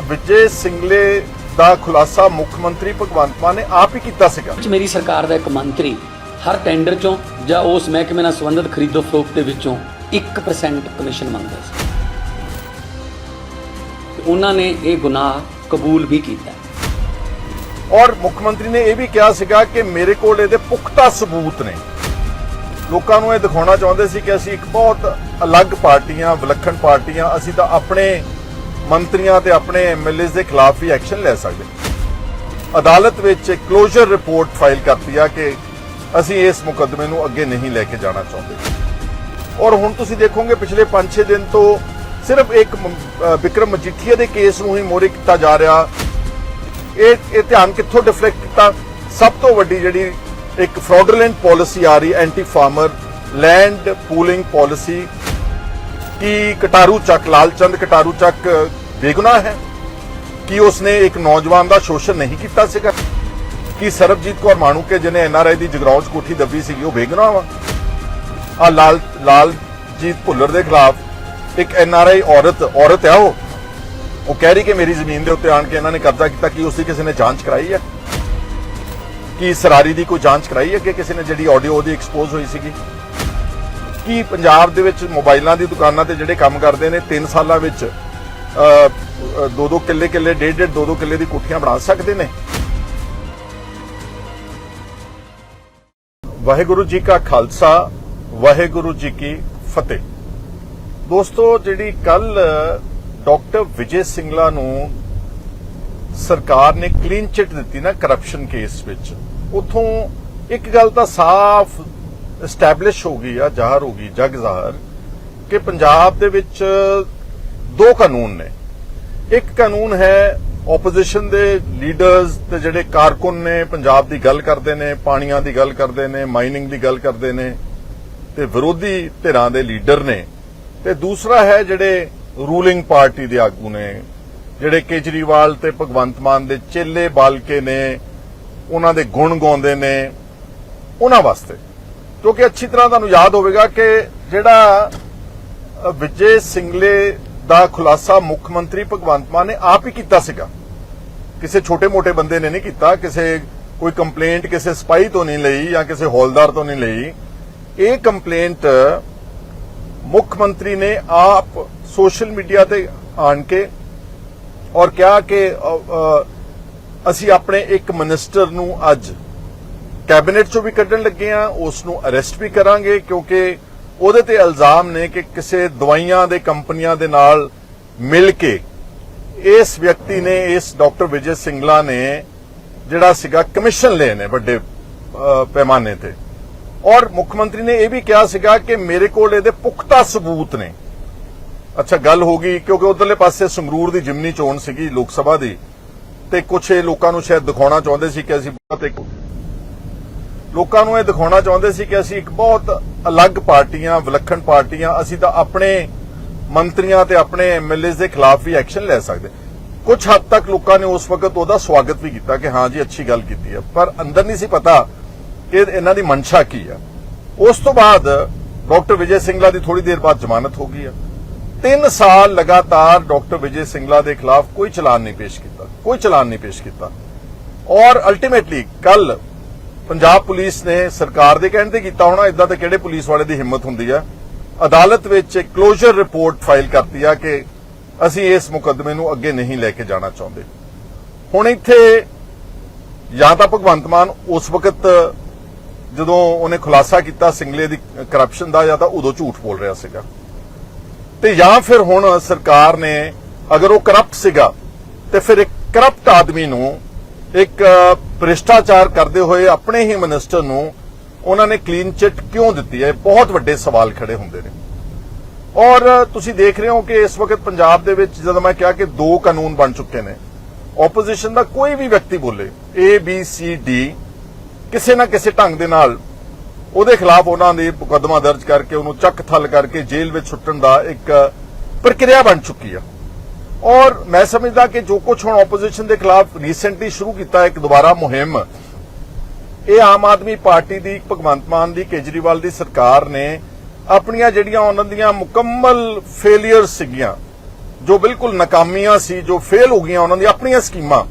ਵਿਜੇ ਸਿੰਗਲੇ ਦਾ ਖੁਲਾਸਾ ਮੁੱਖ ਮੰਤਰੀ ਭਗਵੰਤ ਮਾਨ ਨੇ ਆਪ ਹੀ ਕੀਤਾ ਸੀਗਾ। ਵਿੱਚ ਮੇਰੀ ਸਰਕਾਰ ਦਾ ਇੱਕ ਮੰਤਰੀ ਹਰ ਟੈਂਡਰ ਚੋਂ ਜਾਂ ਉਸ ਮਹਿਕਮੇ ਨਾਲ ਸੰਬੰਧਿਤ ਖਰੀਦੋ ਫਰੋਖਤ ਦੇ ਵਿੱਚੋਂ 1% ਕਮਿਸ਼ਨ ਮੰਗਦਾ ਸੀ। ਉਹਨਾਂ ਨੇ ਇਹ ਗੁਨਾਹ ਕਬੂਲ ਵੀ ਕੀਤਾ। ਔਰ ਮੁੱਖ ਮੰਤਰੀ ਨੇ ਇਹ ਵੀ ਕਿਹਾ ਸੀਗਾ ਕਿ ਮੇਰੇ ਕੋਲ ਇਹਦੇ ਪੁਖਤਾ ਸਬੂਤ ਨੇ। ਲੋਕਾਂ ਨੂੰ ਇਹ ਦਿਖਾਉਣਾ ਚਾਹੁੰਦੇ ਸੀ ਕਿ ਅਸੀਂ ਇੱਕ ਬਹੁਤ ਅਲੱਗ ਪਾਰਟੀਆਂ ਵਿਲੱਖਣ ਪਾਰਟੀਆਂ ਅਸੀਂ ਤਾਂ ਆਪਣੇ ਮੰਤਰੀਆਂ ਤੇ ਆਪਣੇ ਐਮਐਲਏਸ ਦੇ ਖਿਲਾਫ ਵੀ ਐਕਸ਼ਨ ਲੈ ਸਕਦੇ ਅਦਾਲਤ ਵਿੱਚ ਕਲੋਜ਼ਰ ਰਿਪੋਰਟ ਫਾਈਲ ਕਰਤੀ ਆ ਕਿ ਅਸੀਂ ਇਸ ਮੁਕੱਦਮੇ ਨੂੰ ਅੱਗੇ ਨਹੀਂ ਲੈ ਕੇ ਜਾਣਾ ਚਾਹੁੰਦੇ। ਔਰ ਹੁਣ ਤੁਸੀਂ ਦੇਖੋਗੇ, ਪਿਛਲੇ 5-6 ਦਿਨ ਤੋਂ ਸਿਰਫ ਇੱਕ ਮ- ਵਿਕਰਮ ਮਜੀਠੀਆ ਦੇ ਕੇਸ ਨੂੰ ਹੀ ਮੋਰੇ ਕੀਤਾ ਜਾ ਰਿਹਾ। ਇਹ ਇਹ ਧਿਆਨ ਕਿੱਥੋਂ ਡਿਫਲੈਕਟ ਕੀਤਾ? ਸਭ ਤੋਂ ਵੱਡੀ ਜਿਹੜੀ ਇੱਕ ਫਰਾਡੂਲੈਂਟ ਪਾਲਿਸੀ ਆ ਰਹੀ anti farmer land pooling policy ਕੀ ਕਟਾਰੂ ਚੱਕ, ਲਾਲਚੰਦ ਕਟਾਰੂ ਚੱਕ ਬੇਗੁਨਾਹ ਹੈ? ਕੀ ਉਸਨੇ ਇੱਕ ਨੌਜਵਾਨ ਦਾ ਸ਼ੋਸ਼ਣ ਨਹੀਂ ਕੀਤਾ ਸੀਗਾ? ਕਿ ਸਰਬਜੀਤ ਕੌਰ ਮਾਣੂਕੇ ਜਿਹਨੇ ਐਨਆਰਆਈ ਦੀ ਜਗਰਾਉਂ ਕੋਠੀ ਦੱਬੀ ਸੀਗੀ, ਉਹ ਬੇਗੁਨਾਹ ਵਾ? ਆ ਲਾਲ, ਲਾਲਜੀਤ ਭੁੱਲਰ ਦੇ ਖਿਲਾਫ ਇੱਕ ਐਨਆਰਆਈ ਔਰਤ ਔਰਤ ਹੈ ਉਹ? ਉਹ ਕਹਿ ਰਹੀ ਕਿ ਮੇਰੀ ਜ਼ਮੀਨ ਦੇ ਉੱਤੇ ਆਣ ਕੇ ਇਹਨਾਂ ਨੇ ਕਬਜ਼ਾ ਕੀਤਾ, ਕਿ ਉਸ ਦੀ ਕਿਸੇ ਨੇ ਜਾਂਚ ਕਰਾਈ ਹੈ ਕਿ ਸਰਾਰੀ ਦੀ ਕੋਈ ਜਾਂਚ ਕਰਾਈ ਹੈ ਕਿ ਕਿਸੇ ਨੇ ਜਿਹੜੀ ਆਡੀਓ ਉਹਦੀ ਐਕਸਪੋਜ਼ ਹੋਈ ਸੀਗੀ? ਕੀ ਪੰਜਾਬ ਦੇ ਵਿੱਚ ਮੋਬਾਈਲਾਂ ਦੀ ਦੁਕਾਨਾਂ ਤੇ ਜਿਹੜੇ ਕੰਮ ਕਰਦੇ ਨੇ 3 ਸਾਲਾਂ ਵਿੱਚ ਅ, ਦੋ ਦੋ ਕਿੱਲੇ ਕਿੱਲੇ ਡੇਢ ਡੇਢ ਦੋ ਦੋ ਕਿੱਲੇ ਦੀ ਕੋਠੀਆਂ ਬਣਾ ਸਕਦੇ ਨੇ। ਵਾਹਿਗੁਰੂ ਜੀ ਕਾ ਖਾਲਸਾ ਵਾਹਿਗੁਰੂ ਜੀ ਕੀ ਫਤਿਹ। ਦੋਸਤੋ ਜਿਹੜੀ ਕੱਲ ਡਾਕਟਰ ਵਿਜੇ ਸਿੰਗਲਾ ਨੂੰ ਸਰਕਾਰ ਨੇ ਕਲੀਨ ਚਿੱਟ ਦਿੱਤੀ ਨਾ ਕਰਪਸ਼ਨ ਕੇਸ ਵਿੱਚ ਉਥੋਂ ਇੱਕ ਗੱਲ ਤਾਂ ਸਾਫ਼ ਐਸਟੈਬਲਿਸ਼ ਹੋ ਗਈ ਆ, ਜ਼ਾਹਰ ਹੋ ਗਈ, ਜਗ ਜ਼ਾਹਰ, ਕਿ ਪੰਜਾਬ ਦੇ ਵਿੱਚ ਦੋ ਕਾਨੂੰਨ ਨੇ। ਇੱਕ ਕਾਨੂੰਨ ਹੈ ਆਪੋਜੀਸ਼ਨ ਦੇ ਲੀਡਰਸ ਤੇ ਜਿਹੜੇ ਕਾਰਕੁਨ ਨੇ, ਪੰਜਾਬ ਦੀ ਗੱਲ ਕਰਦੇ ਨੇ, ਪਾਣੀਆਂ ਦੀ ਗੱਲ ਕਰਦੇ ਨੇ ਮਾਈਨਿੰਗ ਦੀ ਗੱਲ ਕਰਦੇ ਨੇ, ਤੇ ਵਿਰੋਧੀ ਧਿਰਾਂ ਦੇ ਲੀਡਰ ਨੇ। ਤੇ ਦੂਸਰਾ ਹੈ ਜਿਹੜੇ ਰੂਲਿੰਗ ਪਾਰਟੀ ਦੇ ਆਗੂ ਨੇ, ਜਿਹੜੇ ਕੇਜਰੀਵਾਲ ਤੇ ਭਗਵੰਤ ਮਾਨ ਦੇ ਚੇਲੇ ਬਾਲਕੇ ਨੇ, ਉਹਨਾਂ ਦੇ ਗੁਣ ਗਾਉਂਦੇ ਨੇ, ਉਹਨਾਂ ਵਾਸਤੇ। ਕਿਉਂਕਿ ਅੱਛੀ ਤਰ੍ਹਾਂ ਤੁਹਾਨੂੰ ਯਾਦ ਹੋਵੇਗਾ ਕਿ ਜਿਹੜਾ ਵਿਜੇ ਸਿੰਗਲੇ ਦਾ ਖੁਲਾਸਾ ਮੁੱਖ ਮੰਤਰੀ ਭਗਵੰਤ ਮਾਨ ਨੇ ਆਪ ਹੀ ਕੀਤਾ ਸੀਗਾ। ਕਿਸੇ ਛੋਟੇ-ਮੋਟੇ ਬੰਦੇ ਨੇ ਨਹੀਂ ਕੀਤਾ, ਕਿਸੇ ਕੋਈ ਕੰਪਲੇਂਟ ਕਿਸੇ ਸਪਾਈ ਤੋਂ ਨਹੀਂ ਲਈ ਜਾਂ ਕਿਸੇ ਹੌਲਦਾਰ ਤੋਂ ਨਹੀਂ ਲਈ। ਇਹ ਕੰਪਲੇਂਟ ਮੁੱਖ ਮੰਤਰੀ ਨੇ ਆਪ ਸੋਸ਼ਲ ਮੀਡੀਆ ਤੇ ਆਣ ਕੇ ਔਰ ਕਿਹਾ ਕਿ ਅਸੀਂ ਆਪਣੇ ਇੱਕ ਮਿਨਿਸਟਰ ਨੂੰ ਅੱਜ ਕੈਬਨਿਟ ਚੋਂ ਵੀ ਕੱਢਣ ਲੱਗੇ ਆ ਉਸ ਨੂੰ ਅਰੈਸਟ ਵੀ ਕਰਾਂਗੇ ਕਿਉਂਕਿ ਉਹਦੇ ਤੇ ਇਲਜ਼ਾਮ ਨੇ ਕਿ ਕਿਸੇ ਦਵਾਈਆਂ ਦੇ ਕੰਪਨੀਆਂ ਦੇ ਨਾਲ ਮਿਲ ਕੇ ਇਸ ਵਿਅਕਤੀ ਨੇ, ਇਸ ਡਾਕਟਰ ਵਿਜੇ ਸਿੰਗਲਾ ਨੇ ਜਿਹੜਾ ਸੀਗਾ ਕਮਿਸ਼ਨ ਲਏ ਨੇ ਵੱਡੇ ਪੈਮਾਨੇ ਤੇ। ਔਰ ਮੁੱਖ ਮੰਤਰੀ ਨੇ ਇਹ ਵੀ ਕਿਹਾ ਸੀਗਾ ਕਿ ਮੇਰੇ ਕੋਲ ਇਹਦੇ ਪੁਖਤਾ ਸਬੂਤ ਨੇ। ਅੱਛਾ, ਗੱਲ ਹੋ ਗਈ ਕਿਉਂਕਿ ਉਧਰਲੇ ਪਾਸੇ ਸੰਗਰੂਰ ਦੀ ਜਿਮਨੀ ਚੋਣ ਸੀਗੀ ਲੋਕ ਸਭਾ ਦੀ ਤੇ ਕੁਝ ਇਹ ਲੋਕਾਂ ਨੂੰ ਸ਼ਾਇਦ ਦਿਖਾਉਣਾ ਚਾਹੁੰਦੇ ਸੀ ਕਿ ਅਸੀਂ ਬਹੁਤ ਇੱਕ ਲੋਕਾਂ ਨੂੰ ਇਹ ਦਿਖਾਉਣਾ ਚਾਹੁੰਦੇ ਸੀ ਕਿ ਅਸੀਂ ਇੱਕ ਬਹੁਤ ਅਲੱਗ ਪਾਰਟੀਆਂ, ਵਿਲੱਖਣ ਪਾਰਟੀਆਂ, ਅਸੀਂ ਤਾਂ ਆਪਣੇ ਮੰਤਰੀਆਂ ਤੇ ਆਪਣੇ ਐਮਐਲਏਸ ਦੇ ਖਿਲਾਫ ਵੀ ਐਕਸ਼ਨ ਲੈ ਸਕਦੇ। ਕੁਝ ਹੱਦ ਤੱਕ ਲੋਕਾਂ ਨੇ ਉਸ ਵਕਤ ਉਹਦਾ ਸਵਾਗਤ ਵੀ ਕੀਤਾ ਕਿ ਹਾਂ ਜੀ, ਅੱਛੀ ਗੱਲ ਕੀਤੀ ਹੈ। ਪਰ ਅੰਦਰ ਨਹੀਂ ਸੀ ਪਤਾ ਕਿ ਇਹਨਾਂ ਦੀ ਮਨਸ਼ਾ ਕੀ ਹੈ ਉਸ ਤੋਂ ਬਾਅਦ ਡਾਕਟਰ ਵਿਜੇ ਸਿੰਗਲਾ ਦੀ ਥੋੜੀ ਦੇਰ ਬਾਅਦ ਜ਼ਮਾਨਤ ਹੋ ਗਈ ਆ। 3 ਸਾਲ ਲਗਾਤਾਰ ਡਾਕਟਰ ਵਿਜੇ ਸਿੰਗਲਾ ਦੇ ਖਿਲਾਫ ਕੋਈ ਚਲਾਨ ਨਹੀਂ ਪੇਸ਼ ਕੀਤਾ, ਕੋਈ ਚਲਾਨ ਨਹੀਂ ਪੇਸ਼ ਕੀਤਾ। ਔਰ ਅਲਟੀਮੇਟਲੀ ਕੱਲ ਪੰਜਾਬ ਪੁਲਿਸ ਨੇ ਸਰਕਾਰ ਦੇ ਕਹਿਣ ਤੇ ਕੀਤਾ ਹੋਣਾ ਇਦਾਂ ਤਾਂ ਕਿਹੜੇ ਪੁਲਿਸ ਵਾਲੇ ਦੀ ਹਿੰਮਤ ਹੁੰਦੀ ਆ? ਅਦਾਲਤ ਵਿੱਚ ਇੱਕ ਕਲੋਜ਼ਰ ਰਿਪੋਰਟ ਫਾਈਲ ਕਰਤੀ ਆ ਕਿ ਅਸੀਂ ਇਸ ਮੁਕੱਦਮੇ ਨੂੰ ਅੱਗੇ ਨਹੀਂ ਲੈ ਕੇ ਜਾਣਾ ਚਾਹੁੰਦੇ। ਹੁਣ ਇੱਥੇ ਜਾਂ ਤਾਂ ਭਗਵੰਤ ਮਾਨ ਉਸ ਵਕਤ ਜਦੋਂ ਉਹਨੇ ਖੁਲਾਸਾ ਕੀਤਾ ਸਿੰਗਲੇ ਦੀ ਕਰਪਸ਼ਨ ਦਾ ਜਾਂ ਤਾਂ ਉਦੋਂ ਝੂਠ ਬੋਲ ਰਿਹਾ ਸੀਗਾ। ਤੇ ਜਾਂ ਫਿਰ ਹੁਣ ਸਰਕਾਰ ਨੇ ਅਗਰ ਉਹ ਕਰਪਟ ਸੀਗਾ, ਤੇ ਫਿਰ ਇੱਕ ਕਰਪਟ ਆਦਮੀ ਨੂੰ ਇੱਕ ਭ੍ਰਿਸ਼ਟਾਚਾਰ ਕਰਦੇ ਹੋਏ ਆਪਣੇ ਹੀ ਮਿਨਿਸਟਰ ਨੂੰ ਉਹਨਾਂ ਨੇ ਕਲੀਨ ਚਿੱਟ ਕਿਉਂ ਦਿੱਤੀ ਹੈ? ਬਹੁਤ ਵੱਡੇ ਸਵਾਲ ਖੜੇ ਹੁੰਦੇ ਨੇ। ਔਰ ਤੁਸੀਂ ਦੇਖ ਰਹੇ ਹੋ ਕਿ ਇਸ ਵਕਤ ਪੰਜਾਬ ਦੇ ਵਿੱਚ ਜਦੋਂ ਮੈਂ ਕਿਹਾ ਕਿ ਦੋ ਕਾਨੂੰਨ ਬਣ ਚੁੱਕੇ ਨੇ ਆਪੋਜੀਸ਼ਨ ਦਾ ਕੋਈ ਵੀ ਵਿਅਕਤੀ ਬੋਲੇ, A, B, C, D, ਕਿਸੇ ਨਾ ਕਿਸੇ ਢੰਗ ਦੇ ਨਾਲ ਉਹਦੇ ਖਿਲਾਫ ਉਹਨਾਂ ਦੇ ਮੁਕੱਦਮਾ ਦਰਜ ਕਰਕੇ ਉਹਨੂੰ ਚੱਕ ਥਲ ਕਰਕੇ ਜੇਲ੍ਹ ਵਿੱਚ ਸੁੱਟਣ ਦਾ ਇੱਕ ਪ੍ਰਕਿਰਿਆ ਬਣ ਚੁੱਕੀ ਆ। ਔਰ ਮੈਂ ਸਮਝਦਾ ਕਿ ਜੋ ਕੁਝ ਹੁਣ ਆਪੋਜੀਸ਼ਨ ਦੇ ਖਿਲਾਫ ਰੀਸੈਂਟਲੀ ਸ਼ੁਰੂ ਕੀਤਾ ਇੱਕ ਦੁਬਾਰਾ ਮੁਹਿੰਮ, ਇਹ ਆਮ ਆਦਮੀ ਪਾਰਟੀ ਦੀ, ਭਗਵੰਤ ਮਾਨ ਦੀ, ਕੇਜਰੀਵਾਲ ਦੀ ਸਰਕਾਰ ਨੇ ਆਪਣੀਆਂ ਜਿਹੜੀਆਂ ਉਹਨਾਂ ਦੀਆਂ ਮੁਕੰਮਲ ਫੇਲਿਅਰ ਸੀਗੀਆਂ, ਜੋ ਬਿਲਕੁਲ ਨਾਕਾਮੀਆਂ ਸੀ, ਜੋ ਫੇਲ ਹੋ ਗਈਆਂ ਉਹਨਾਂ ਦੀ ਆਪਣੀਆਂ ਸਕੀਮਾਂ,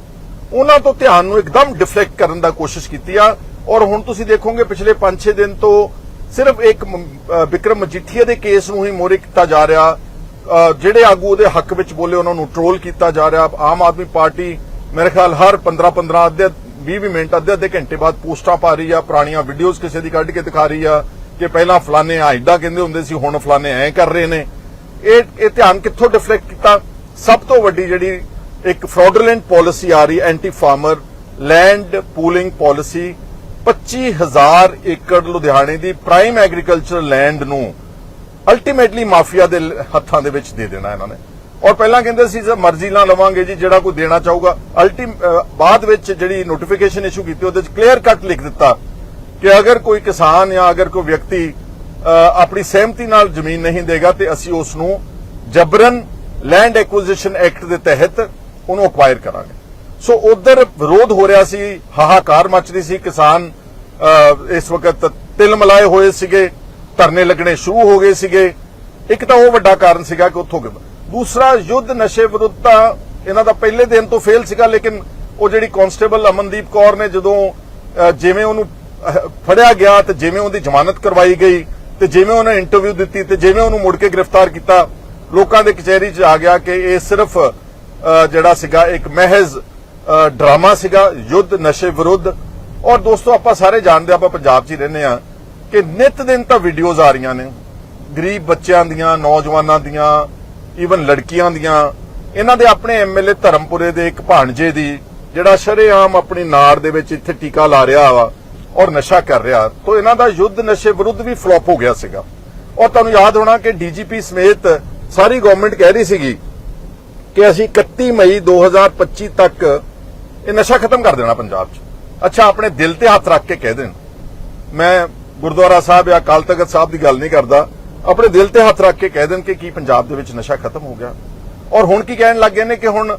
ਉਹਨਾਂ ਤੋਂ ਧਿਆਨ ਨੂੰ ਇੱਕਦਮ ਡਿਫਲੈਕਟ ਕਰਨ ਦਾ ਕੋਸ਼ਿਸ਼ ਕੀਤੀ ਆ। ਔਰ ਹੁਣ ਤੁਸੀਂ ਦੇਖੋਗੇ ਪਿਛਲੇ 5-6 ਦਿਨ ਤੋਂ ਸਿਰਫ ਇੱਕ ਮ- ਵਿਕਰਮ ਮਜੀਠੀਆ ਦੇ ਕੇਸ ਨੂੰ ਹੀ ਮੋਰੇ ਕੀਤਾ ਜਾ ਰਿਹਾ। ਜਿਹੜੇ ਆਗੂ ਉਹਦੇ ਹੱਕ ਵਿੱਚ ਬੋਲੇ, ਉਹਨਾਂ ਨੂੰ ਟ੍ਰੋਲ ਕੀਤਾ ਜਾ ਰਿਹਾ। ਆਮ ਆਦਮੀ ਪਾਰਟੀ ਮੇਰੇ ਖਿਆਲ ਹਰ 15-15 ਅੱਧੇ 20 ਮਿੰਟ ਅੱਧੇ ਅੱਧੇ ਘੰਟੇ ਬਾਅਦ ਪੋਸਟਾਂ ਪਾ ਰਹੀ ਆ, ਪੁਰਾਣੀਆਂ ਵੀਡੀਓਜ਼ ਕਿਸੇ ਦੀ ਕੱਢ ਕੇ ਦਿਖਾ ਰਹੀ ਆ ਕਿ ਪਹਿਲਾਂ ਫਲਾਣੇ ਆ, ਏਦਾਂ ਕਹਿੰਦੇ ਹੁੰਦੇ ਸੀ, ਹੁਣ ਫਲਾਣੇ ਐਂ ਕਰ ਰਹੇ ਨੇ। ਇਹ ਇਹ ਧਿਆਨ ਕਿੱਥੋਂ ਡਿਫਲੈਕਟ ਕੀਤਾ? ਸਭ ਤੋਂ ਵੱਡੀ ਜਿਹੜੀ ਇੱਕ ਫਰਾਡੂਲੈਂਟ ਪਾਲਿਸੀ ਆ ਰਹੀ anti farmer land pooling policy 25000 ਏਕੜ ਲੁਧਿਆਣੇ ਦੀ ਪ੍ਰਾਈਮ ਐਗਰੀਕਲਚਰ ਲੈਂਡ ਨੂੰ ਅਲਟੀਮੇਟਲੀ ਮਾਫੀਆ ਦੇ ਹੱਥਾਂ ਦੇ ਵਿੱਚ ਦੇ ਦੇਣਾ ਇਹਨਾਂ ਨੇ। ਔਰ ਪਹਿਲਾਂ ਕਹਿੰਦੇ ਸੀ ਜੇ ਮਰਜ਼ੀ ਨਾਲ ਲਵਾਂਗੇ ਜੀ, ਜਿਹੜਾ ਕੋਈ ਦੇਣਾ ਚਾਹੂਗਾ। ਅਲਟੀ ਬਾਅਦ ਵਿੱਚ ਜਿਹੜੀ ਨੋਟੀਫਿਕੇਸ਼ਨ ਇਸ਼ੂ ਕੀਤੀ, ਉਹਦੇ ਵਿੱਚ ਕਲੀਅਰ ਕੱਟ ਲਿਖ ਦਿੱਤਾ ਕਿ ਅਗਰ ਕੋਈ ਕਿਸਾਨ ਜਾਂ ਅਗਰ ਕੋਈ ਵਿਅਕਤੀ ਆਪਣੀ ਸਹਿਮਤੀ ਨਾਲ ਜ਼ਮੀਨ ਨਹੀਂ ਦੇਗਾ, ਤੇ ਅਸੀਂ ਉਸ ਨੂੰ ਜਬਰਨ ਲੈਂਡ ਐਕੁਜੀਸ਼ਨ ਐਕਟ ਦੇ ਤਹਿਤ ਉਹਨੂੰ ਅਕਵਾਇਰ ਕਰਾਂਗੇ। ਸੋ ਉਧਰ ਵਿਰੋਧ ਹੋ ਰਿਹਾ ਸੀ, ਹਾਹਾਕਾਰ ਮਚ ਰਹੀ ਸੀ। ਕਿਸਾਨ ਇਸ ਵਕਤ ਤਿਲ ਮਲਾਏ ਹੋਏ ਸੀਗੇ। ਧਰਨੇ ਲੱਗਣੇ ਸ਼ੁਰੂ ਹੋ ਗਏ ਸੀਗੇ। ਇੱਕ ਤਾਂ ਉਹ ਵੱਡਾ ਕਾਰਨ ਸੀਗਾ ਕਿ ਉੱਥੋਂ ਗਿਆ ਦੂਸਰਾ ਯੁੱਧ ਨਸ਼ੇ ਵਿਰੁੱਧ ਤਾਂ ਇਹਨਾਂ ਦਾ ਪਹਿਲੇ ਦਿਨ ਤੋਂ ਫੇਲ ਸੀਗਾ ਲੇਕਿਨ ਉਹ ਜਿਹੜੀ ਕਾਂਸਟੇਬਲ ਅਮਨਦੀਪ ਕੌਰ ਨੇ ਜਦੋਂ ਜਿਵੇਂ ਉਹਨੂੰ ਫੜਿਆ ਗਿਆ ਤੇ ਜਿਵੇਂ ਉਹਦੀ ਜ਼ਮਾਨਤ ਕਰਵਾਈ ਗਈ ਤੇ ਜਿਵੇਂ ਉਹਨੇ ਇੰਟਰਵਿਊ ਦਿੱਤੀ ਤੇ ਜਿਵੇਂ ਉਹਨੂੰ ਮੁੜ ਕੇ ਗ੍ਰਿਫਤਾਰ ਕੀਤਾ ਲੋਕਾਂ ਦੇ ਕਚਹਿਰੀ 'ਚ ਆ ਗਿਆ ਕਿ ਇਹ ਸਿਰਫ ਜਿਹੜਾ ਸੀਗਾ ਇੱਕ ਮਹਿਜ਼ ਡਰਾਮਾ ਸੀਗਾ ਯੁੱਧ ਨਸ਼ੇ ਵਿਰੁੱਧ। ਔਰ ਦੋਸਤੋ ਆਪਾਂ ਸਾਰੇ ਜਾਣਦੇ ਹਾਂ, ਆਪਾਂ ਪੰਜਾਬ 'ਚ ਹੀ ਰਹਿੰਦੇ ਆ ਕਿ ਨਿਤ ਦਿਨ ਤਾਂ ਵੀਡੀਓਜ਼ ਆ ਰਹੀਆਂ ਨੇ। ਗਰੀਬ ਬੱਚਿਆਂ ਦੀਆਂ, ਨੌਜਵਾਨਾਂ ਦੀਆਂ ਈਵਨ ਲੜਕੀਆਂ ਦੀਆਂ। ਇਹਨਾਂ ਦੇ ਆਪਣੇ ਐਮਐਲਏ ਧਰਮਪੁਰੇ ਦੇ ਇੱਕ ਭਾਣਜੇ ਦੀ, ਜਿਹੜਾ ਸ਼ਰੇਆਮ ਆਪਣੀ ਨਾੜ ਦੇ ਵਿੱਚ ਇੱਥੇ ਟੀਕਾ ਲਾ ਰਿਹਾ ਵਾ ਔਰ ਨਸ਼ਾ ਕਰ ਰਿਹਾ। ਤੋਂ ਇਹਨਾਂ ਦਾ ਯੁੱਧ ਨਸ਼ੇ ਵਿਰੁੱਧ ਵੀ ਫਲॉप ਹੋ ਗਿਆ ਸੀਗਾ। ਔਰ ਤੁਹਾਨੂੰ ਯਾਦ ਹੋਣਾ ਕਿ ਡੀਜੀਪੀ ਸਮੇਤ ਸਾਰੀ ਗਵਰਨਮੈਂਟ ਕਹਿ ਰਹੀ ਸੀਗੀ ਕਿ ਅਸੀਂ 31 ਮਈ 2025 ਤੱਕ ਇਹ ਨਸ਼ਾ ਖਤਮ ਕਰ ਦੇਣਾ ਪੰਜਾਬ 'ਚ। ਅੱਛਾ, ਆਪਣੇ ਦਿਲ ਤੇ ਹੱਥ ਰੱਖ ਕੇ ਕਹਿ ਦੇਣ। ਮੈਂ ਗੁਰਦੁਆਰਾ ਸਾਹਿਬ ਜਾਂ ਅਕਾਲ ਤਖਤ ਸਾਹਿਬ ਦੀ ਗੱਲ ਨਹੀਂ ਕਰਦਾ, ਆਪਣੇ ਦਿਲ ਤੇ ਹੱਥ ਰੱਖ ਕੇ ਕਹਿ ਦੇਣ ਕਿ ਕੀ ਪੰਜਾਬ ਦੇ ਵਿੱਚ ਨਸ਼ਾ ਖਤਮ ਹੋ ਗਿਆ। ਔਰ ਹੁਣ ਕੀ ਕਹਿਣ ਲੱਗ ਗਏ ਨੇ ਕਿ ਹੁਣ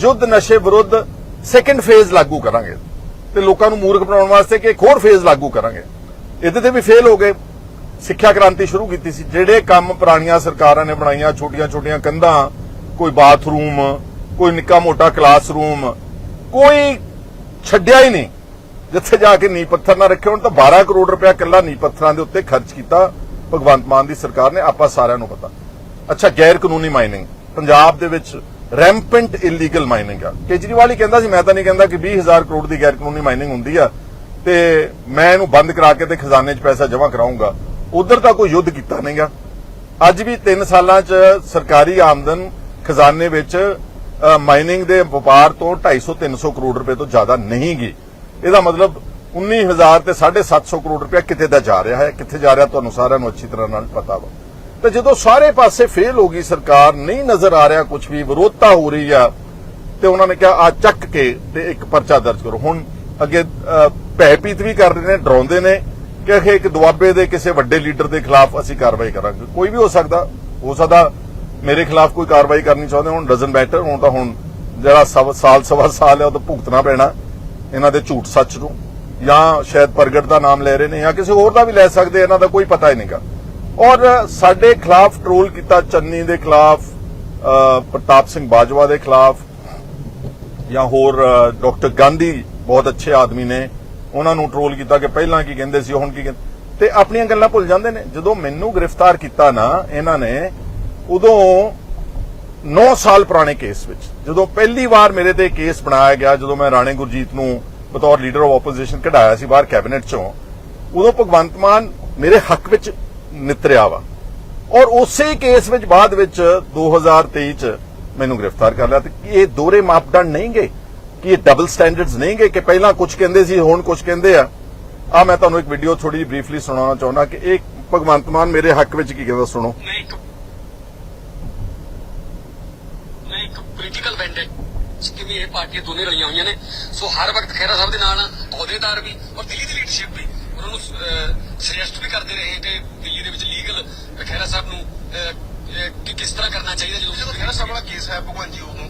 ਯੁੱਧ ਨਸ਼ੇ ਵਿਰੁੱਧ ਸੈਕੰਡ ਫੇਜ਼ ਲਾਗੂ ਕਰਾਂਗੇ। ਤੇ ਲੋਕਾਂ ਨੂੰ ਮੂਰਖ ਬਣਾਉਣ ਵਾਸਤੇ ਕਿ ਇੱਕ ਹੋਰ ਫੇਜ਼ ਲਾਗੂ ਕਰਾਂਗੇ। ਇਹਦੇ ਤੇ ਵੀ ਫੇਲ ਹੋ ਗਏ। ਸਿੱਖਿਆ ਕ੍ਰਾਂਤੀ ਸ਼ੁਰੂ ਕੀਤੀ ਸੀ। ਜਿਹੜੇ ਕੰਮ ਪੁਰਾਣੀਆਂ ਸਰਕਾਰਾਂ ਨੇ ਬਣਾਈਆਂ, ਛੋਟੀਆਂ-ਛੋਟੀਆਂ ਕੰਧਾਂ, ਕੋਈ ਬਾਥਰੂਮ, ਕੋਈ ਨਿੱਕਾ ਮੋਟਾ ਕਲਾਸਰੂਮ ਕੋਈ ਛੱਡਿਆ ਹੀ ਨਹੀਂ। ਜਿੱਥੇ ਜਾ ਕੇ ਨੀ ਪੱਥਰ ਨਾ ਰੱਖੇ ਹੁਣ ਤਾਂ 12 ਕਰੋੜ ਰੁਪਇਆ ਇਕੱਲਾ ਨੀ ਪੱਥਰਾਂ ਦੇ ਉੱਤੇ ਖਰਚ ਕੀਤਾ ਭਗਵੰਤ ਮਾਨ ਦੀ ਸਰਕਾਰ ਨੇ, ਆਪਾਂ ਸਾਰਿਆਂ ਨੂੰ ਪਤਾ। ਅੱਛਾ, ਗੈਰ ਕਾਨੂੰਨੀ ਮਾਈਨਿੰਗ ਪੰਜਾਬ ਦੇ ਵਿੱਚ ਰੈਂਪੈਂਟ ਇਲੀਗਲ ਮਾਈਨਿੰਗ ਆ। ਕੇਜਰੀਵਾਲ ਹੀ ਕਹਿੰਦਾ ਸੀ, ਮੈਂ ਤਾਂ ਨਹੀਂ ਕਹਿੰਦਾ ਕਿ 20000 ਕਰੋੜ ਦੀ ਗੈਰ ਕਾਨੂੰਨੀ ਮਾਈਨਿੰਗ ਹੁੰਦੀ ਆ। ਤੇ ਮੈਂ ਇਹਨੂੰ ਬੰਦ ਕਰਾ ਕੇ ਤੇ ਖਜ਼ਾਨੇ 'ਚ ਪੈਸਾ ਜਮ੍ਹਾਂ ਕਰਾਉਂਗਾ ਉਧਰ ਤਾਂ ਕੋਈ ਯੁੱਧ ਕੀਤਾ ਨਹੀਂਗਾ ਅੱਜ ਵੀ 3 ਸਾਲਾਂ 'ਚ ਸਰਕਾਰੀ ਆਮਦਨ ਖਜ਼ਾਨੇ ਵਿੱਚ ਮਾਈਨਿੰਗ ਦੇ ਵਪਾਰ ਤੋਂ 250 300 ਕਰੋੜ ਰੁਪਏ ਤੋਂ ਜ਼ਿਆਦਾ ਨਹੀਂ ਗਈ ਇਹਦਾ ਮਤਲਬ 19000 ਤੇ 750 ਕਰੋੜ ਰੁਪਇਆ ਕਿਤੇ ਦਾ ਜਾ ਰਿਹਾ ਹੈ ਕਿੱਥੇ ਜਾ ਰਿਹਾ ਤੁਹਾਨੂੰ ਸਾਰਿਆਂ ਨੂੰ ਅੱਛੀ ਤਰ੍ਹਾਂ ਨਾਲ ਪਤਾ ਵਾ। ਤੇ ਜਦੋਂ ਸਾਰੇ ਪਾਸੇ ਫੇਲ ਹੋ ਗਈ ਸਰਕਾਰ ਨਹੀਂ ਨਜ਼ਰ ਆ ਰਿਹਾ ਕੁਝ ਵੀ ਵਿਰੋਧਤਾ ਹੋ ਰਹੀ ਆ ਤੇ ਉਹਨਾਂ ਨੇ ਕਿਹਾ ਆ ਚੱਕ ਕੇ ਤੇ ਇੱਕ ਪਰਚਾ ਦਰਜ ਕਰੋ। ਹੁਣ ਅੱਗੇ ਅ, ਭੈਭੀਤ ਵੀ ਕਰ ਰਹੇ ਨੇ ਡਰਾਉਂਦੇ ਨੇ ਕਿ ਇੱਕ ਦੁਆਬੇ ਦੇ ਕਿਸੇ ਵੱਡੇ ਲੀਡਰ ਦੇ ਖਿਲਾਫ ਅਸੀਂ ਕਾਰਵਾਈ ਕਰਾਂਗੇ। ਕੋਈ ਵੀ ਹੋ ਸਕਦਾ ਹੋ ਸਕਦਾ ਮੇਰੇ ਖਿਲਾਫ ਕੋਈ ਕਾਰਵਾਈ ਕਰਨੀ ਚਾਹੁੰਦੇ ਹੁਣ ਡਜ਼ਨ ਮੈਟਰ ਹੁਣ ਤਾਂ ਹੁਣ ਜਿਹੜਾ ਸਵਾ- ਸਾਲ ਸਵਾ ਸਾਲ ਹੈ ਉਹ ਤਾਂ ਭੁਗਤਣਾ ਪੈਣਾ। ਇਹਨਾਂ ਦੇ ਝੂਠ ਸੱਚ ਨੂੰ, ਜਾਂ ਸ਼ਾਇਦ ਪ੍ਰਗਟ ਦਾ ਨਾਮ ਲੈ ਰਹੇ ਨੇ, ਜਾਂ ਕਿਸੇ ਹੋਰ ਦਾ ਵੀ ਲੈ ਸਕਦੇ, ਇਹਨਾਂ ਦਾ ਕੋਈ ਪਤਾ ਹੀ ਨਹੀਂਗਾ ਔਰ ਸਾਡੇ ਖਿਲਾਫ ਟ੍ਰੋਲ ਕੀਤਾ ਚੰਨੀ ਦੇ ਖਿਲਾਫ ਪ੍ਰਤਾਪ ਸਿੰਘ ਬਾਜਵਾ ਦੇ ਖਿਲਾਫ, ਜਾਂ ਹੋਰ ਡਾਕਟਰ ਗਾਂਧੀ ਬਹੁਤ ਅੱਛੇ ਆਦਮੀ ਨੇ, ਉਹਨਾਂ ਨੂੰ ਟ੍ਰੋਲ ਕੀਤਾ ਕਿ ਪਹਿਲਾਂ ਕੀ ਕਹਿੰਦੇ ਸੀ, ਹੁਣ ਕੀ ਕਹਿੰਦੇ ਤੇ ਆਪਣੀਆਂ ਗੱਲਾਂ ਭੁੱਲ ਜਾਂਦੇ ਨੇ। ਜਦੋਂ ਮੈਨੂੰ ਗ੍ਰਿਫਤਾਰ ਕੀਤਾ ਨਾ, ਇਹਨਾਂ ਨੇ, ਉਦੋਂ 9 ਸਾਲ ਪੁਰਾਣੇ ਕੇਸ ਵਿੱਚ। ਜਦੋਂ ਪਹਿਲੀ ਵਾਰ ਮੇਰੇ ਤੇ ਕੇਸ ਬਣਾਇਆ ਗਿਆ, ਜਦੋਂ ਮੈਂ ਰਾਣੇ ਗੁਰਜੀਤ ਨੂੰ ਬਤੌਰ ਲੀਡਰ ਆਫ ਆਪੋਜੀਸ਼ਨ ਕਢਾਇਆ ਸੀ ਬਾਹਰ ਕੈਬਨਿਟ ਚੋਂ, ਉਦੋਂ ਭਗਵੰਤ ਮਾਨ ਮੇਰੇ ਹੱਕ ਵਿੱਚ ਨਿਤਰਿਆ ਵਾ। ਔਰ ਉਸੇ ਕੇਸ ਵਿੱਚ ਬਾਅਦ ਵਿੱਚ 2023 ਚ ਮੈਨੂੰ ਗ੍ਰਿਫਤਾਰ ਕਰ ਲਿਆ ਤੇ ਇਹ ਦੋਹਰੇ ਮਾਪਦੰਡ ਨਹੀਂ ਨਹੀਂਗੇ ਕਿ ਇਹ ਡਬਲ ਸਟੈਂਡਰਡਸ ਨਹੀਂਗੇ ਕਿ ਪਹਿਲਾਂ ਕੁਝ ਕਹਿੰਦੇ ਸੀ, ਹੁਣ ਕੁਝ ਕਹਿੰਦੇ ਆ? ਆ ਮੈਂ ਤੁਹਾਨੂੰ ਇੱਕ ਵੀਡੀਓ ਥੋੜੀ ਜਿਹੀ ਬਰੀਫਲੀ ਸੁਣਾਉਣਾ ਚਾਹੁੰਦਾ ਕਿ ਇਹ ਭਗਵੰਤ ਮਾਨ ਮੇਰੇ ਹੱਕ ਵਿੱਚ ਕੀ ਕਹਿੰਦਾ, ਸੁਣੋ ਮੈਂ ਇੱਕ ਮੈਂ ਇੱਕ ਪੋਲੀਟੀਕਲ ਵੈਂਡੇਟ ਕਿਵੇਂ ਇਹ ਪਾਰਟੀਆਂ ਦੋਨੇ ਰਲੀਆਂ ਹੋਈਆਂ ਨੇ। ਸੋ ਹਰ ਵਕਤ ਖਹਿਰਾ ਸਾਹਿਬ ਦੇ ਨਾਲ ਅਹੁਦੇਦਾਰ ਵੀ ਔਰ ਦਿੱਲੀ ਦੀ ਲੀਡਰਸ਼ਿਪ ਵੀ। ਉਹਨਾਂ ਨੂੰ ਸੁਜੈਸਟ ਵੀ ਕਰਦੇ ਰਹੇ ਕਿ ਦਿੱਲੀ ਦੇ ਵਿੱਚ ਲੀਗਲ ਖਹਿਰਾ ਸਾਹਿਬ ਨੂੰ ਕਿ ਕਿਸ ਤਰ੍ਹਾਂ ਕਰਨਾ ਚਾਹੀਦਾ ਜਦੋਂ ਖਹਿਰਾ ਸਾਹਿਬ ਵਾਲਾ ਕੇਸ ਹੈ ਭਗਵਾਨ ਜੀ ਉਦੋਂ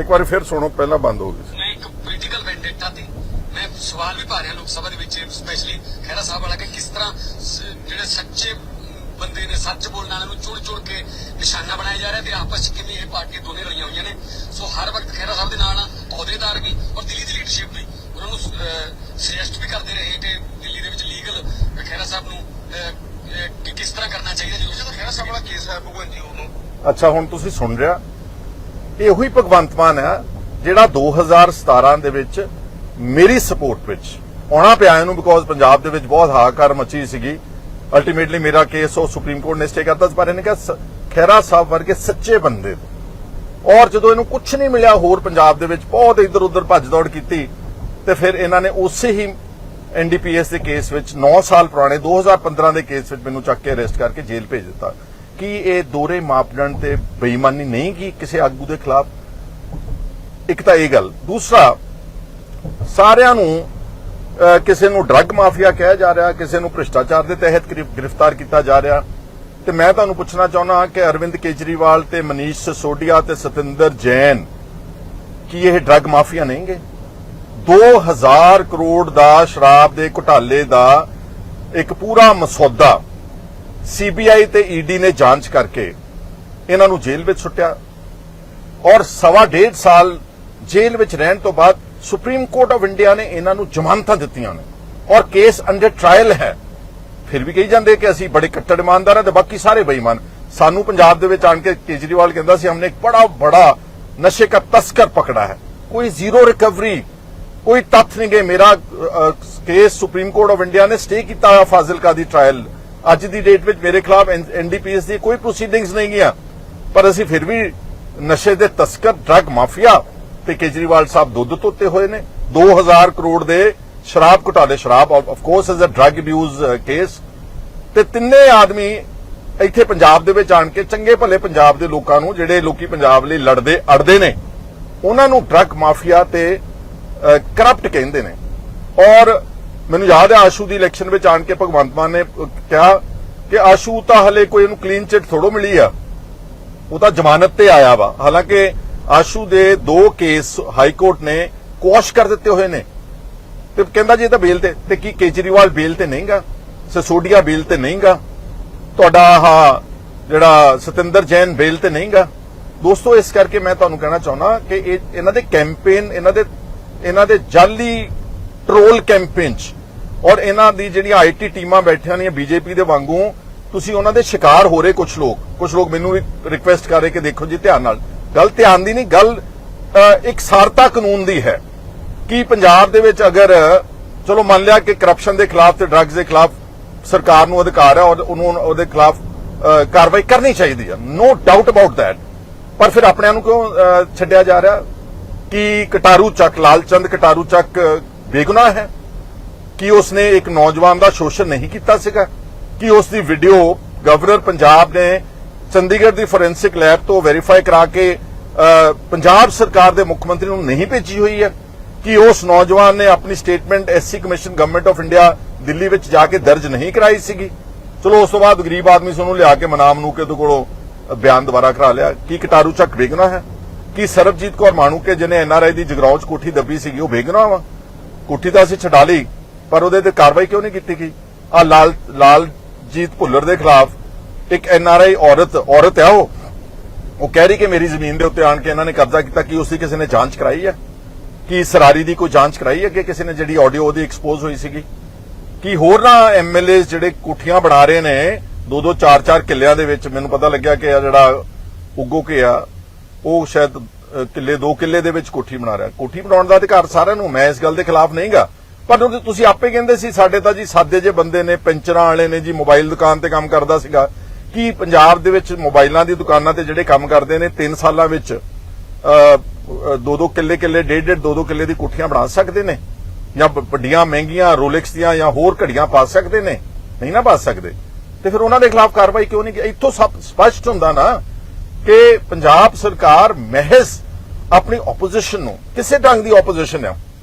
ਇੱਕ ਵਾਰੀ ਫਿਰ ਸੁਣੋ ਪਹਿਲਾਂ ਬੰਦ ਹੋ ਗਈ ਸੀ। ਮੈਂ ਇੱਕ ਪੋਲੀਟੀਕਲ ਵੈਂਡੇਟਾ ਤੇ ਮੈਂ ਸਵਾਲ ਵੀ ਪਾ ਰਿਹਾ ਲੋਕ ਸਭਾ ਦੇ ਵਿੱਚ ਸਪੈਸ਼ਲੀ ਖਹਿਰਾ ਸਾਹਿਬ ਵਾਲਾ ਕਿ ਕਿਸ ਤਰ੍ਹਾਂ ਜਿਹੜੇ ਸੱਚੇ ਬੰਦੇ ਨੇ ਸੱਚ ਬੋਲਣ ਵਾਲਿਆਂ ਨੂੰ ਚੁਣ ਚੁਣ ਕੇ ਨਿਸ਼ਾਨਾ ਬਣਾਇਆ ਜਾ ਰਿਹਾ ਤੇ ਆਪਸ ਚ ਕਿਵੇਂ ਇਹ ਪਾਰਟੀਆਂ ਦੋਨੇ ਰਲੀਆਂ ਹੋਈਆਂ ਨੇ। ਸੋ ਹਰ ਵਕਤ ਖਹਿਰਾ ਸਾਹਿਬ ਦੇ ਨਾਲ ਅਹੁਦੇਦਾਰ ਵੀ ਔਰ ਦਿੱਲੀ ਦੀ ਲੀਡਰਸ਼ਿਪ ਵੀ। ਉਹਨਾਂ ਨੂੰ ਸੁਜੈਸਟ ਵੀ ਕਰਦੇ ਰਹੇ ਕਿ ਦਿੱਲੀ ਦੇ ਵਿੱਚ ਲੀਗਲ ਖਹਿਰਾ ਸਾਹਿਬ ਨੂੰ ਕਿਸ ਤਰ੍ਹਾਂ ਕਰਨਾ ਚਾਹੀਦਾ ਜਦੋਂ ਖਹਿਰਾ ਸਾਹਿਬ ਵਾਲਾ ਕੇਸ ਹੈ ਭਗਵੰਤ ਜੀ ਉਦੋਂ ਅੱਛਾ, ਹੁਣ ਤੁਸੀਂ ਸੁਣ ਰਿਹਾ ਇਹ ਉਹੀ ਭਗਵੰਤ ਮਾਨ ਹੈ ਜਿਹੜਾ 2017 ਦੇ ਵਿੱਚ ਮੇਰੀ ਸਪੋਰਟ ਵਿੱਚ ਆਉਣਾ ਪਿਆ। ਇਹਨੂੰ ਬਿਕੋਜ਼ ਪੰਜਾਬ ਦੇ ਵਿੱਚ ਬਹੁਤ ਹਾਹਾਕਾਰ ਮਚੀ ਸੀਗੀ। ਅਲਟੀਮੇਟਲੀ ਮੇਰਾ ਕੇਸ ਉਹ ਸੁਪਰੀਮ ਕੋਰਟ ਨੇ ਸਟੇ ਕਰਤਾ ਸੀ ਪਰ ਇਹਨੇ ਕਿਹਾ ਸ- ਸਾਹਿਬ ਵਰਗੇ ਸੱਚੇ ਬੰਦੇ ਔਰ ਜਦੋਂ ਇਹਨੂੰ ਕੁਝ ਨਹੀਂ ਮਿਲਿਆ ਹੋਰ ਪੰਜਾਬ ਦੇ ਵਿੱਚ ਬਹੁਤ ਇੱਧਰ ਉੱਧਰ ਭੱਜ ਦੌੜ ਕੀਤੀ ਤੇ ਫਿਰ ਇਹਨਾਂ ਨੇ ਉਸੇ ਹੀ ਐਨਡੀਪੀਐਸ ਦੇ ਕੇਸ ਵਿੱਚ 9 ਸਾਲ ਪੁਰਾਣੇ 2015 ਦੇ ਕੇਸ ਵਿੱਚ ਮੈਨੂੰ ਚੱਕ ਕੇ ਅਰੈਸਟ ਕਰਕੇ ਜੇਲ੍ਹ ਭੇਜ ਦਿੱਤਾ ਕੀ ਇਹ ਦੋਰੇ ਮਾਪਦੰਡ ਤੇ ਬੇਈਮਾਨੀ ਨਹੀਂ ਕੀ ਕਿਸੇ ਆਗੂ ਦੇ ਖਿਲਾਫ ਇੱਕ ਤਾਂ ਇਹ ਗੱਲ ਦੂਸਰਾ ਸਾਰਿਆਂ ਨੂੰ ਕਿਸੇ ਨੂੰ ਡਰੱਗ ਮਾਫੀਆ ਕਿਹਾ ਜਾ ਰਿਹਾ, ਕਿਸੇ ਨੂੰ ਭ੍ਰਿਸ਼ਟਾਚਾਰ ਦੇ ਤਹਿਤ ਗ੍ਰਿਫਤਾਰ ਕੀਤਾ ਜਾ ਰਿਹਾ। ਤੇ ਮੈਂ ਤੁਹਾਨੂੰ ਪੁੱਛਣਾ ਚਾਹੁੰਦਾ ਕਿ ਅਰਵਿੰਦ ਕੇਜਰੀਵਾਲ ਤੇ ਮਨੀਸ਼ ਸੋਡੀਆ ਤੇ ਸਤਿੰਦਰ ਜੈਨ, ਕੀ ਇਹ ਡਰੱਗ ਮਾਫੀਆ ਨਹੀਂਗੇ 2000 ਕਰੋੜ ਦਾ ਸ਼ਰਾਬ ਦੇ ਘੁਟਾਲੇ ਦਾ ਇੱਕ ਪੂਰਾ ਮਸੌਦਾ ਸੀਬੀਆਈ ਤੇ ਈਡੀ ਨੇ ਜਾਂਚ ਕਰਕੇ ਇਹਨਾਂ ਨੂੰ ਜੇਲ੍ਹ ਵਿੱਚ ਸੁੱਟਿਆ। ਔਰ ਸਵਾ ਡੇਢ ਸਾਲ ਜੇਲ੍ਹ ਵਿੱਚ ਰਹਿਣ ਤੋਂ ਬਾਅਦ ਸੁਪਰੀਮ ਕੋਰਟ ਆਫ ਇੰਡੀਆ ਨੇ ਇਹਨਾਂ ਨੂੰ ਜ਼ਮਾਨਤਾਂ ਦਿੱਤੀਆਂ ਨੇ। ਔਰ ਕੇਸ ਅੰਡਰ ਟ੍ਰਾਇਲ ਹੈ। ਫਿਰ ਵੀ ਕਹੀ ਜਾਂਦੇ ਕਿ ਅਸੀਂ ਬੜੇ ਕੱਟੜ ਇਮਾਨਦਾਰ ਹਾਂ ਤੇ ਬਾਕੀ ਸਾਰੇ ਬੇਈਮਾਨ। ਸਾਨੂੰ ਪੰਜਾਬ ਦੇ ਵਿੱਚ ਆਣ ਕੇ ਕੇਜਰੀਵਾਲ ਕਹਿੰਦਾ ਸੀ, ਹਮਨੇ ਇੱਕ ਬੜਾ ਬੜਾ ਨਸ਼ੇ ਦਾ ਤਸਕਰ ਪਕੜਾ ਹੈ। ਕੋਈ ਜ਼ੀਰੋ ਰਿਕਵਰੀ, ਕੋਈ ਤੱਥ ਨਹੀਂ ਗਏ। ਮੇਰਾ case supreme court of India ਨੇ ਸਟੇ ਕੀਤਾ ਹੋਇਆ ਫਾਜ਼ਿਲਕਾ ਦੀ ਟ੍ਰਾਇਲ। ਅੱਜ ਦੀ ਡੇਟ ਵਿੱਚ ਮੇਰੇ ਖਿਲਾਫ ਐਨਡੀਪੀਐਸ ਦੀ ਕੋਈ ਪ੍ਰੋਸੀਡਿੰਗਸ ਨਹੀਂ ਗਿਆ ਪਰ ਅਸੀਂ ਫਿਰ ਵੀ ਨਸ਼ੇ ਦੇ ਤਸਕਰ, ਡਰੱਗ ਮਾਫੀਆ ਤੇ ਕੇਜਰੀਵਾਲ ਸਾਹਿਬ ਦੁੱਧ ਧੋਤੇ ਹੋਏ ਨੇ। 2000 ਕਰੋੜ ਦੇ ਸ਼ਰਾਬ ਘੁਟਾਲੇ, ਸ਼ਰਾਬ of course is a drug abuse case ਤੇ ਤਿੰਨੇ ਆਦਮੀ ਇੱਥੇ ਪੰਜਾਬ ਦੇ ਵਿੱਚ ਆਣ ਕੇ ਚੰਗੇ ਭਲੇ ਪੰਜਾਬ ਦੇ ਲੋਕਾਂ ਨੂੰ, ਜਿਹੜੇ ਲੋਕੀ ਪੰਜਾਬ ਲਈ ਲੜਦੇ, ਅੜਦੇ ਨੇ, ਉਹਨਾਂ ਨੂੰ ਡਰੱਗ ਮਾਫੀਆ ਤੇ ਕਰਪਟ ਕਹਿੰਦੇ ਨੇ। ਔਰ ਮੈਨੂੰ ਯਾਦ ਹੈ ਆਸ਼ੂ ਦੀ ਇਲੈਕਸ਼ਨ ਵਿੱਚ ਆਣ ਕੇ ਭਗਵੰਤ ਮਾਨ ਨੇ ਕਿਹਾ ਕਿ ਆਸ਼ੂ ਤਾਂ ਹਲੇ ਕੋਈ ਇਹਨੂੰ ਕਲੀਨ ਚਿਟ ਥੋੜੋ ਮਿਲੀ ਆ। ਉਹ ਤਾਂ ਜ਼ਮਾਨਤ ਤੇ ਆਇਆ ਵਾ। ਹਾਲਾਂਕਿ ਆਸ਼ੂ ਦੇ ਦੋ ਕੇਸ ਹਾਈ ਕੋਰਟ ਨੇ ਕੋਸ਼ ਕਰ ਦਿੱਤੇ ਹੋਏ ਨੇ। ਤੇ ਕਹਿੰਦਾ ਜੀ ਇਹ ਤਾਂ ਬੇਲ ਤੇ ਤੇ ਕੀ ਕੇਜਰੀਵਾਲ ਬੇਲ ਤੇ ਨਹੀਂਗਾ? ਸਸੋਡੀਆ ਬੇਲ ਤੇ ਨਹੀਂਗਾ? ਤੁਹਾਡਾ ਆਹ ਜਿਹੜਾ ਸਤਿੰਦਰ ਜੈਨ ਬੇਲ ਤੇ ਨਹੀਂਗਾ? ਦੋਸਤੋ, ਇਸ ਕਰਕੇ ਮੈਂ ਤੁਹਾਨੂੰ ਕਹਿਣਾ ਚਾਹੁੰਦਾ ਕਿ ਇਹ ਇਹਨਾਂ ਦੇ ਕੈਂਪੇਨ, ਇਹਨਾਂ ਦੇ ਇਹਨਾਂ ਦੇ ਜਾਲੀ ਟਰੋਲ ਕੈਂਪੇਨ ਚ ਔਰ ਇਹਨਾਂ ਦੀ ਜਿਹੜੀਆਂ ਆਈਟੀ ਟੀਮਾਂ ਬੈਠੀਆਂ ਨੇ ਬੀਜੇਪੀ ਦੇ ਵਾਂਗੂ, ਤੁਸੀਂ ਉਹਨਾਂ ਦੇ ਸ਼ਿਕਾਰ ਹੋ ਰਹੇ ਕੁਝ ਲੋਕ। ਕੁਝ ਲੋਕ ਮੈਨੂੰ ਵੀ ਰਿਕੁਐਸਟ ਕਰ ਰਹੇ ਕਿ ਦੇਖੋ ਜੀ ਧਿਆਨ ਨਾਲ। ਗੱਲ ਧਿਆਨ ਦੀ ਨਹੀਂ, ਗੱਲ ਇੱਕ ਸਾਰਤਾ ਕਾਨੂੰਨ ਦੀ ਹੈ ਕਿ ਪੰਜਾਬ ਦੇ ਵਿੱਚ ਅਗਰ, ਚਲੋ ਮੰਨ ਲਿਆ ਕਿ ਕਰਪਸ਼ਨ ਦੇ ਖਿਲਾਫ ਤੇ ਡਰੱਗਸ ਦੇ ਖਿਲਾਫ ਸਰਕਾਰ ਨੂੰ ਅਧਿਕਾਰ ਹੈ ਔਰ ਉਹਨੂੰ ਉਹਦੇ ਖਿਲਾਫ ਕਾਰਵਾਈ ਕਰਨੀ ਚਾਹੀਦੀ ਹੈ। ਨੋ ਡਾਊਟ ਅਬਾਊਟ ਥੈਟ ਪਰ ਫਿਰ ਆਪਣਿਆਂ ਨੂੰ ਕਿਉਂ ਛੱਡਿਆ ਜਾ ਰਿਹਾ ਕਿ ਕਟਾਰੂ ਚੱਕ, ਲਾਲਚੰਦ ਕਟਾਰੂ ਚੱਕ ਬੇਗੁਨਾਹ ਹੈ? ਕਿ ਉਸਨੇ ਇੱਕ ਨੌਜਵਾਨ ਦਾ ਸ਼ੋਸ਼ਣ ਨਹੀਂ ਕੀਤਾ ਸੀਗਾ? ਕਿ ਉਸ ਦੀ ਵੀਡੀਓ ਗਵਰਨਰ ਪੰਜਾਬ ਨੇ ਚੰਡੀਗੜ੍ਹ ਦੀ ਫੋਰੈਂਸਿਕ ਲੈਬ ਤੋਂ ਵੈਰੀਫਾਈ ਕਰਾ ਕੇ ਪੰਜਾਬ ਸਰਕਾਰ ਦੇ ਮੁੱਖ ਮੰਤਰੀ ਨੂੰ ਨਹੀਂ ਭੇਜੀ ਹੋਈ ਹੈ ਕਿ ਉਸ ਨੌਜਵਾਨ ਨੇ ਆਪਣੀ statement SC commission government of India Delhi ਵਿੱਚ ਜਾ ਕੇ ਦਰਜ ਨਹੀਂ ਕਰਾਈ ਸੀਗੀ। ਚਲੋ, ਉਸ ਤੋਂ ਬਾਅਦ ਗਰੀਬ ਆਦਮੀ ਸੀ ਲਿਆ ਕੇ ਮਨਾਮ ਨੂੰ ਕੇ ਕੋਲੋਂ ਬਿਆਨ ਦੁਬਾਰਾ ਕਰਾ ਲਿਆ। ਕੀ ਕਟਾਰੂ ਚੱਕ ਵੇਗਣਾ ਹੈ? ਕੀ ਸਰਬਜੀਤ ਕੌਰ ਮਾਣੂਕੇ, ਜਿਹਨੇ ਐਨਆਰਆਈ ਦੀ ਜਗਰਾਉਂ ਚ ਕੋਠੀ ਦੱਬੀ ਸੀਗੀ, ਉਹ ਵੇਗਣਾ ਵਾ? ਕੋਠੀ ਤਾਂ ਅਸੀਂ ਛਡਾ ਲਈ, ਪਰ ਉਹਦੇ ਤੇ ਕਾਰਵਾਈ ਕਿਉਂ ਨਹੀਂ ਕੀਤੀ ਗਈ? ਆ ਲਾਲ, ਲਾਲਜੀਤ ਭੁੱਲਰ ਦੇ ਖਿਲਾਫ ਇੱਕ ਆਈ ਔਰਤ ਔਰਤ ਹੈ ਉਹ। ਉਹ ਕਹਿ ਰਹੀ ਕਿ ਮੇਰੀ ਜ਼ਮੀਨ ਦੇ ਉੱਤੇ ਆਣ ਕੇ ਇਹਨਾਂ ਨੇ ਕਬਜ਼ਾ ਕੀਤਾ, ਕੀ ਉਸ ਦੀ ਕਿਸੇ ਨੇ ਜਾਂਚ ਕਰਾਈ ਹੈ? ਕੀ ਸਰਾਰੀ ਦੀ ਕੋਈ ਜਾਂਚ ਕਰਾਈ ਹੈ ਕਿ ਕਿਸੇ ਨੇ ਜਿਹੜੀ ਆਡੀਓ ਉਹਦੀ ਐਕਸਪੋਜ਼ ਹੋਈ ਸੀਗੀ? ਕੀ ਹੋਰ ਨਾ ਐਮਐਲਏ ਜਿਹੜੇ ਕੋਠੀਆਂ ਬਣਾ ਰਹੇ ਨੇ ਦੋ ਦੋ ਚਾਰ ਚਾਰ ਕਿੱਲਿਆਂ ਦੇ ਵਿੱਚ, ਮੈਨੂੰ ਪਤਾ ਲੱਗਿਆ ਕਿ ਆ ਜਿਹੜਾ ਉੱਗੋ ਕੇ ਆ, ਉਹ ਸ਼ਾਇਦ ਕਿੱਲੇ, ਦੋ ਕਿੱਲੇ ਦੇ ਵਿੱਚ ਕੋਠੀ ਬਣਾ ਰਿਹਾ। ਕੋਠੀ ਬਣਾਉਣ ਦਾ ਅਧਿਕਾਰ ਸਾਰਿਆਂ ਨੂੰ, ਮੈਂ ਇਸ ਗੱਲ ਦੇ ਖਿਲਾਫ ਨਹੀਂਗਾ। ਪਰ ਉਹ ਤੁਸੀਂ ਆਪੇ ਕਹਿੰਦੇ ਸੀ, ਸਾਡੇ ਤਾਂ ਜੀ ਸਾਦੇ ਜੇ ਬੰਦੇ ਨੇ, ਪੈਂਚਰਾਂ ਵਾਲੇ ਨੇ ਜੀ, ਮੋਬਾਈਲ ਦੁਕਾਨ ਤੇ ਕੰਮ ਕਰਦਾ ਸੀਗਾ। ਕੀ ਪੰਜਾਬ ਦੇ ਵਿੱਚ ਮੋਬਾਈਲਾਂ ਦੀ ਦੁਕਾਨਾਂ ਤੇ ਜਿਹੜੇ ਕੰਮ ਕਰਦੇ ਨੇ 3 ਸਾਲਾਂ ਵਿੱਚ ਦੋ ਦੋ ਕਿੱਲੇ ਕਿੱਲੇ ਡੇਢ ਡੇਢ ਦੋ ਦੋ ਕਿੱਲੇ ਦੀ ਕੋਠੀਆਂ ਬਣਾ ਸਕਦੇ ਨੇ? ਜਾਂ ਵੱਡੀਆਂ, ਮਹਿੰਗੀਆਂ, ਰੋਲੈਕਸ ਦੀਆਂ ਜਾਂ ਹੋਰ ਘੜੀਆਂ ਪਾ ਸਕਦੇ ਨੇ? ਨਹੀਂ ਨਾ ਪਾ ਸਕਦੇ। ਤੇ ਫਿਰ ਉਹਨਾਂ ਦੇ ਖਿਲਾਫ ਕਾਰਵਾਈ ਕਿਉਂ ਨਹੀਂ ਕੀਤੀ? ਇੱਥੋਂ ਸਭ ਸਪਸ਼ਟ ਹੁੰਦਾ ਨਾ ਕਿ ਪੰਜਾਬ ਸਰਕਾਰ ਮਹਿਜ਼ ਆਪਣੀ ਆਪੋਜੀਸ਼ਨ ਨੂੰ, ਕਿਸੇ ਢੰਗ ਦੀ ਆਪੋਜੀਸ਼ਨ ਹੈ